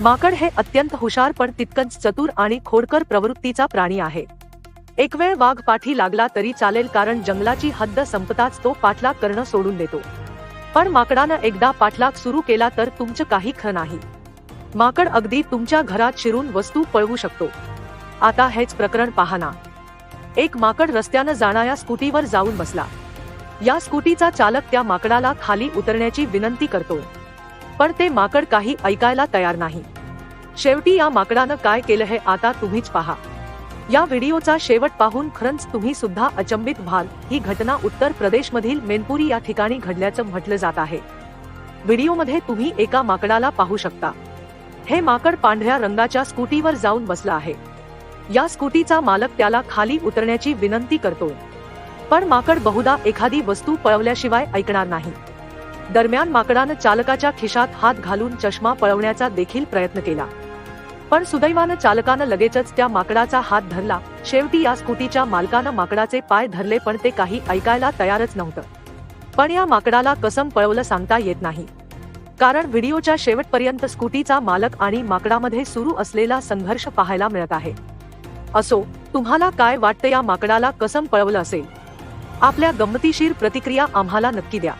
माकड हे अत्यंत हुशार पण तितकंच चतुर आणि खोडकर प्रवृत्तीचा प्राणी आहे. एक वेळ वाघ पाठी लागला तरी चालेल कारण जंगलाची हद्द संपताच तो पाठलाग करणं सोडून देतो. पण माकडानं एकदा पाठलाग सुरू केला तर तुमचं काही खरं नाही. माकड अगदी तुमच्या घरात शिरून वस्तू पळवू शकतो. आता हेच प्रकरण पाहना एक माकड रस्त्यानं जाणाऱ्या स्कूटीवर जाऊन बसला. या स्कूटीचा चालक त्या माकडाला खाली उतरण्याची विनंती करतो. पण ते माकड काही ऐकायला तयार नाही. शेवटी या माकडानं काय केलं हे आता तुम्हीच पहा. या व्हिडिओचा शेवट पाहून खरंच तुम्ही सुद्धा अचंबित व्हाल. ही घटना उत्तर प्रदेशमधील मेनपुरी या ठिकाणी घडल्याचं म्हटलं जात आहे. व्हिडिओमध्ये तुम्ही एका माकडाला पाहू शकता. हे माकड पांढऱ्या रंगाच्या स्कूटीवर जाऊन बसला आहे. या स्कूटीचा मालक त्याला खाली उतरण्याची विनंती करतो. पण माकड बहुधा एखादी वस्तू पळवल्याशिवाय ऐकणार नाही. दरम्यान माकडानं चालकाच्या खिशात हात घालून चष्मा पळवण्याचा देखील प्रयत्न केला. पण सुदैवानं चालकानं लगेचच त्या माकडाचा हात धरला. शेवटी या स्कूटीच्या मालकानं माकडाचे पाय धरले पण ते काही ऐकायला तयारच नव्हतं. पण या माकडाला कसम पळवलं सांगता येत नाही. कारण व्हिडिओच्या शेवटपर्यंत स्कूटीचा मालक आणि माकडामध्ये सुरू असलेला संघर्ष पाहायला मिळत आहे. असो तुम्हाला काय वाटतं या माकडाला कसम पळवलं असेल? आपल्या गमतीशीर प्रतिक्रिया आम्हाला नक्की द्या.